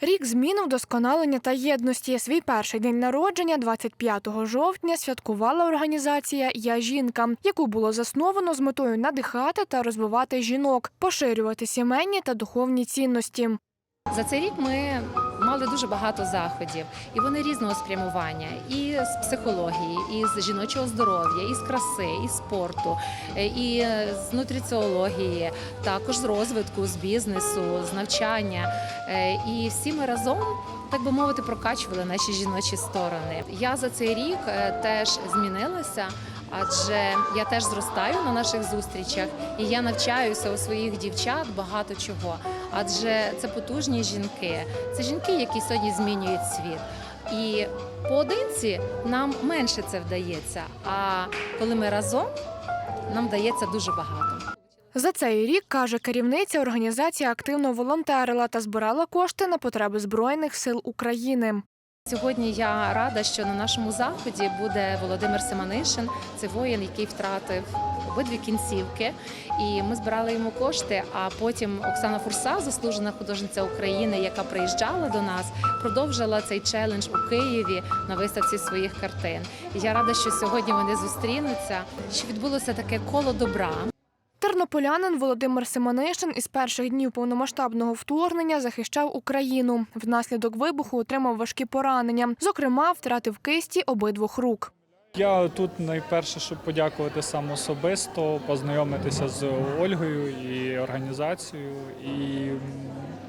Рік змін вдосконалення та єдності. Свій перший день народження, 25 жовтня, святкувала організація Я жінка, яку було засновано з метою надихати та розвивати жінок, поширювати сімейні та духовні цінності. За цей рік ми мали дуже багато заходів, і вони різного спрямування і з психології, і з жіночого здоров'я, і з краси, і спорту, і з нутриціології, також з розвитку, з бізнесу, з навчання. Е, І всі ми разом. Так би мовити, прокачували наші жіночі сторони. Я за цей рік е, теж змінилася, адже я теж зростаю на наших зустрічах, і я навчаюся у своїх дівчат багато чого. Адже це потужні жінки, це жінки, які сьогодні змінюють світ. І поодинці нам менше це вдається. А коли ми разом, нам вдається дуже багато. За цей рік, каже керівниця, організація активно волонтерила та збирала кошти на потреби Збройних сил України. Сьогодні я рада, що на нашому заході буде Володимир Семанишин. Це воїн, який втратив обидві кінцівки. І ми збирали йому кошти. А потім Оксана Фурса, заслужена художниця України, яка приїжджала до нас, продовжила цей челендж у Києві на виставці своїх картин. І я рада, що сьогодні вони зустрінуться. Що відбулося таке коло добра. Тернополянин Володимир Семенишин із перших днів повномасштабного вторгнення захищав Україну. Внаслідок вибуху отримав важкі поранення. Зокрема, втратив кисті обидвох рук. Я тут найперше, щоб подякувати сам особисто, познайомитися з Ольгою і організацією, і,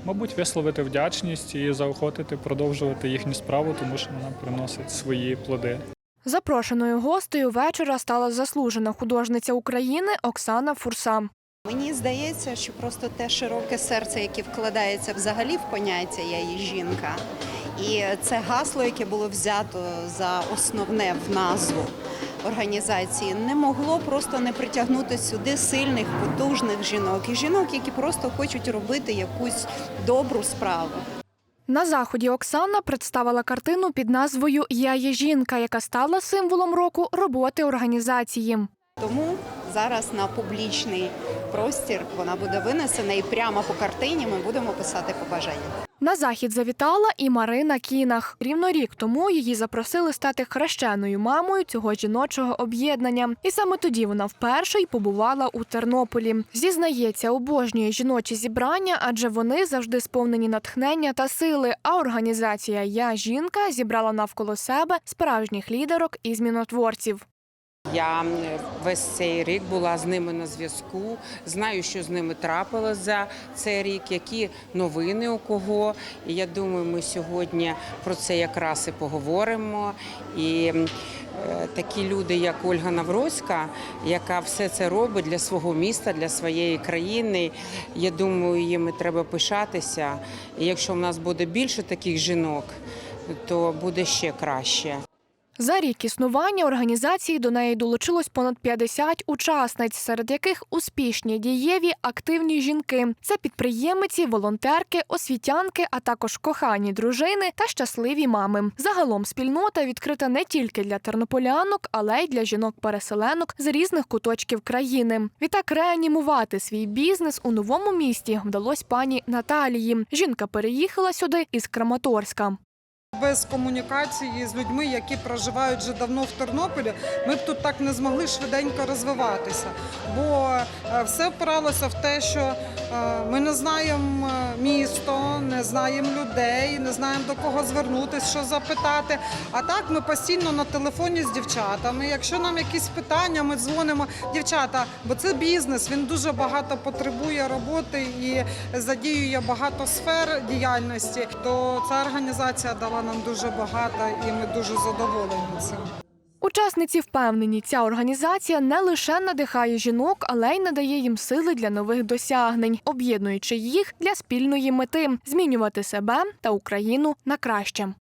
мабуть, висловити вдячність і заохотити продовжувати їхню справу, тому що вона приносить свої плоди. Запрошеною гостею вечора стала заслужена художниця України Оксана Фурса. Мені здається, що просто те широке серце, яке вкладається взагалі в поняття я і жінка, і це гасло, яке було взято за основне в назву організації, не могло просто не притягнути сюди сильних, потужних жінок і жінок, які просто хочуть робити якусь добру справу. На заході Оксана представила картину під назвою Я є жінка, яка стала символом року роботи організації. Тому зараз на публічний простір вона буде винесена і прямо по картині ми будемо писати побажання. На захід завітала і Марина Кінах. Рівно рік тому її запросили стати хрещеною мамою цього жіночого об'єднання. І саме тоді вона вперше й побувала у Тернополі. Зізнається, обожнює жіночі зібрання, адже вони завжди сповнені натхнення та сили. А організація Я жінка зібрала навколо себе справжніх лідерок і змінотворців. Я весь цей рік була з ними на зв'язку. Знаю, що з ними трапилось за цей рік, які новини у кого. І я думаю, ми сьогодні про це якраз і поговоримо. І е, такі люди, як Ольга Навроцька, яка все це робить для свого міста, для своєї країни. Я думаю, їм треба пишатися. І якщо в нас буде більше таких жінок, то буде ще краще. За рік існування організації до неї долучилось понад 50 учасниць, серед яких успішні, дієві, активні жінки. Це підприємиці, волонтерки, освітянки, а також кохані дружини та щасливі мами. Загалом спільнота відкрита не тільки для тернополянок, але й для жінок-переселенок з різних куточків країни. Відтак реанімувати свій бізнес у новому місті вдалось пані Наталії. Жінка переїхала сюди із Краматорська. Без комунікації з людьми, які проживають вже давно в Тернополі, ми б тут так не змогли швиденько розвиватися. Бо е, все впиралося в те, що е, ми не знаємо е, місто, не знаємо людей, не знаємо до кого звернутися, що запитати. А так ми постійно на телефоні з дівчатами. Якщо нам якісь питання, ми дзвонимо дівчата, бо це бізнес, він дуже багато потребує роботи і задіює багато сфер діяльності. То ця організація дала нам дуже багато, і ми дуже задоволені цим. Учасниці впевнені, ця організація не лише надихає жінок, але й надає їм сили для нових досягнень, об'єднуючи їх для спільної мети змінювати себе та Україну на краще.